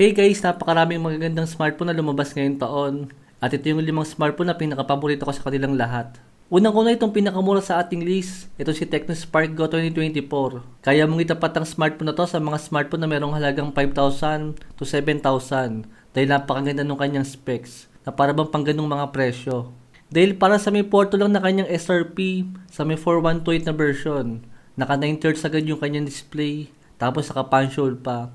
Hey guys, napakaraming magagandang smartphone na lumabas ngayong taon. At ito yung limang smartphone na pinakapaborito ko sa kanilang lahat. Unang una itong pinakamura sa ating list. Ito si Tecno Spark Go 2024. Kaya mong itapat ang smartphone na to sa mga smartphone na merong halagang 5,000 to 7,000 dahil napakaganda ng kanyang specs na para bang pang ganung mga presyo. Dahil para sa may porto lang na kanyang SRP sa may 4128 na version. Naka 9 thirds agad yung kanyang display. Tapos naka hole pa.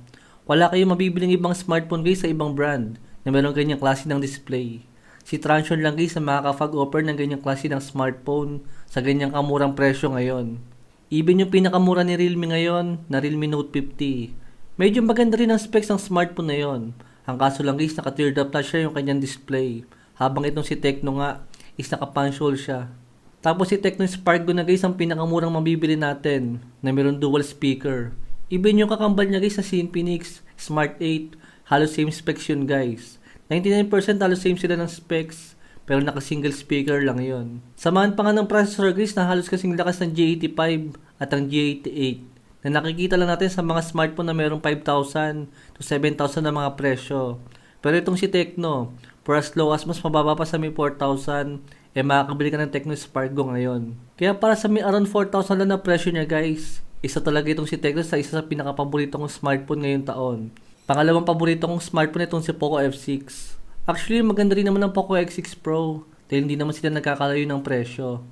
Wala kayong mabibiling ibang smartphone guys sa ibang brand na meron ganyang klase ng display. Si Transsion lang guys na makaka-offer ng ganyang klase ng smartphone sa ganyang kamurang presyo ngayon. Even yung pinakamura ni Realme ngayon na Realme Note 50. Medyo maganda rin ang specs ng smartphone na yon. Ang kaso lang guys, naka-teared up na siya yung kanyang display. Habang itong si Tecno nga, is naka-punch hole siya. Tapos si Tecno Spark Go na guys ang pinakamurang mabibili natin na meron dual speaker. Even yung kakambal niya guys sa si Infinix Smart 8, halos same specs yun guys. 99% halos same sila ng specs, pero naka single speaker lang yon. Samahan pa nga ng processor guys na halos kasing lakas ng G85 at ang G88 na nakikita lang natin sa mga smartphone na merong 5,000 to 7,000 na mga presyo. Pero itong si Tecno, for as low as mas mababa pa sa may 4,000, eh makakabili ka ng Tecno Spark Go ngayon. Kaya para sa may around 4,000 lang na presyo niya guys, isa talaga itong si Tecno sa isa sa pinakapaborito kong smartphone ngayong taon. Pangalawang paborito kong smartphone itong si Poco F6. Actually, maganda rin naman ang Poco X6 Pro dahil hindi naman sila nagkakalayo ng presyo.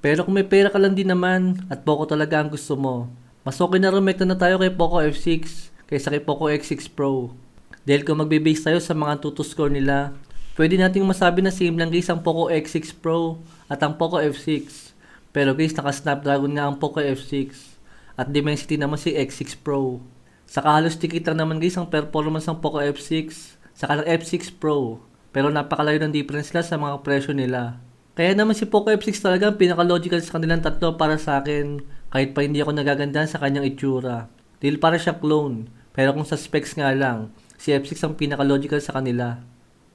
Pero kung may pera ka lang din naman at Poco talaga ang gusto mo, mas okay na rumekta na tayo kay Poco F6 kaysa kay Poco X6 Pro. Dahil kung magbe-base tayo sa mga tuto score nila, pwede nating masabi na same lang guys ang Poco X6 Pro at ang Poco F6. Pero guys, naka-Snapdragon nga ang Poco F6 at Dimensity naman si X6 Pro. Saka halos tikit naman guys ang performance ng Poco F6 saka ng F6 Pro. Pero napakalayo ng difference nila sa mga presyo nila. Kaya naman si Poco F6 talaga ang pinaka-logical sa kanilang tatlo para sa akin kahit pa hindi ako nagagandahan sa kanyang itsura. Dahil para siya clone. Pero kung sa specs nga lang, si F6 ang pinaka-logical sa kanila.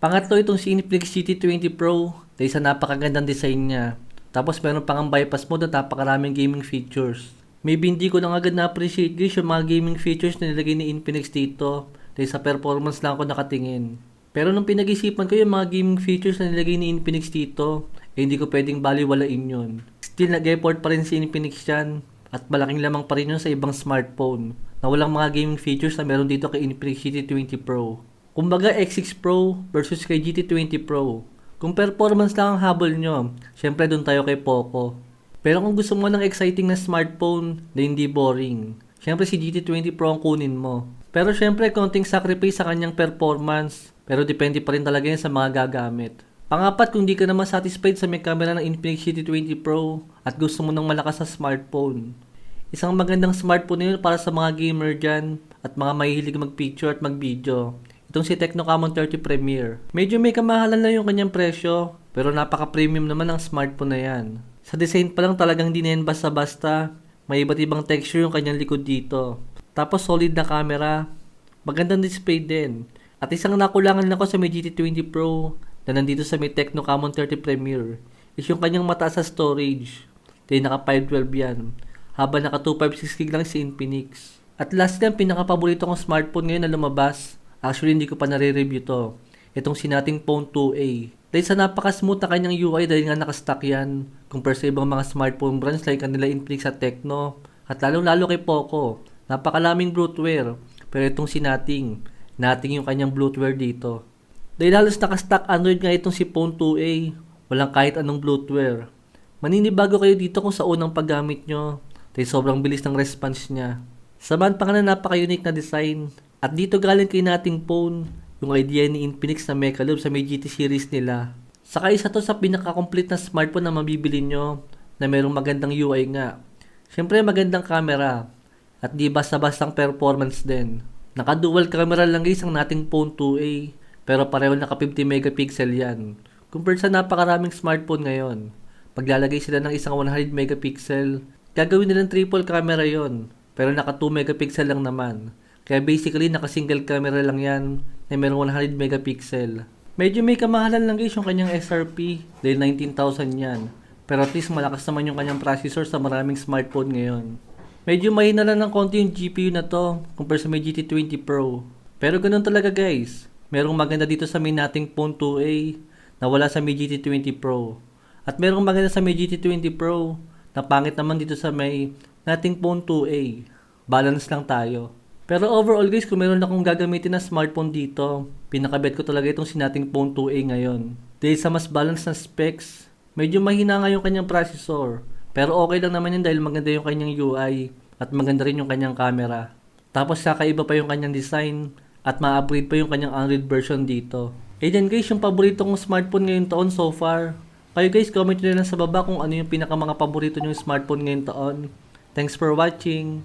Pangatlo itong si Infinix GT20 Pro dahil sa napakagandang design niya. Tapos meron pang ang bypass mode at napakaraming gaming features. Maybe hindi ko lang agad na-appreciate guys yung mga gaming features na nilagay ni Infinix dito dahil sa performance lang ako nakatingin. Pero nung pinag-isipan ko yung mga gaming features na nilagay ni Infinix dito, eh hindi ko pwedeng baliwalain yun. Still nag-effort pa rin si Infinix yan at malaking lamang pa rin yun sa ibang smartphone na walang mga gaming features na meron dito kay Infinix GT20 Pro. Kumbaga X6 Pro versus kay GT20 Pro. Kung performance lang ang habol nyo, syempre doon tayo kay Poco. Pero kung gusto mo ng exciting na smartphone na hindi boring, syempre si GT20 Pro ang kunin mo. Pero syempre konting sacrifice sa kanyang performance, pero depende pa rin talaga yan sa mga gagamit. Pangapat, kung di ka naman satisfied sa may camera ng Infinix GT20 Pro at gusto mo ng malakas na smartphone, isang magandang smartphone yun para sa mga gamer dyan at mga mahihilig mag-picture at mag-video. Itong si Tecno Camon 30 Premier. Medyo may kamahalan lang yung kanyang presyo, pero napaka-premium naman ang smartphone na yan. Sa design pa lang talagang di na yan basta-basta. May iba't ibang texture yung kanyang likod dito. Tapos solid na camera. Magandang display din. At isang nakulangan ako sa may GT20 Pro na nandito sa may Tecno Camon 30 Premier is yung kanyang mataas sa storage. Dahil naka 512 yan. Habang naka 256 gig lang si Infinix. At last ang pinakapaborito kong smartphone ngayon na lumabas. Actually hindi ko pa nare-review to. Itong sinating Phone 2A. Dahil sa napaka-smooth na kanyang UI dahil nga nakastock yan compare sa ibang mga smartphone brands like kanila Infinix at Tecno at lalong-lalo kay Poco. Napakalaming bloatware pero itong si Nating, yung kanyang bloatware dito. Dahil halos nakastock Android nga itong si Phone 2A, walang kahit anong bloatware. Maninibago kayo dito kung sa unang paggamit nyo dahil sobrang bilis ng response niya. Sabahan pa nga na napaka-unique na design at dito galing kay Nating phone yung idea ni Infinix na Mecha Loop sa may GT series nila. Saka isa to sa pinaka-complete na smartphone na mabibili nyo na merong magandang UI nga. Siyempre magandang camera at di basta-bastang performance din. Naka-dual camera lang guys ang nating phone 2A pero pareho naka 50 megapixel yan. Compared sa napakaraming smartphone ngayon, paglalagay sila ng isang 100 megapixel, gagawin nilang triple camera yon pero naka 2 megapixel lang naman. Kaya basically naka single camera lang yan na merong 100 megapixel. Medyo may kamahalan lang guys yung kanyang SRP dahil 19,000 yan. Pero at least malakas naman yung kanyang processor sa maraming smartphone ngayon. Medyo mahina lang ng konti yung GPU na to compare sa may GT20 Pro. Pero ganun talaga guys. Merong maganda dito sa may nating Phone 2A na wala sa may GT20 Pro. At merong maganda sa may GT20 Pro na pangit naman dito sa may nating Phone 2A. Balance lang tayo. Pero overall guys, kung meron akong gagamitin na smartphone dito, pinakabet ko talaga itong sinating Phone 2A ngayon. Dahil sa mas balance na specs, medyo mahina nga yung kanyang processor. Pero okay lang naman yun dahil maganda yung kanyang UI at maganda rin yung kanyang camera. Tapos kakaiba pa yung kanyang design at ma-upgrade pa yung kanyang Android version dito. Eh then guys, yung paborito kong smartphone ngayon taon so far. Kayo guys, comment nyo lang sa baba kung ano yung pinaka mga paborito nyong smartphone ngayon taon. Thanks for watching!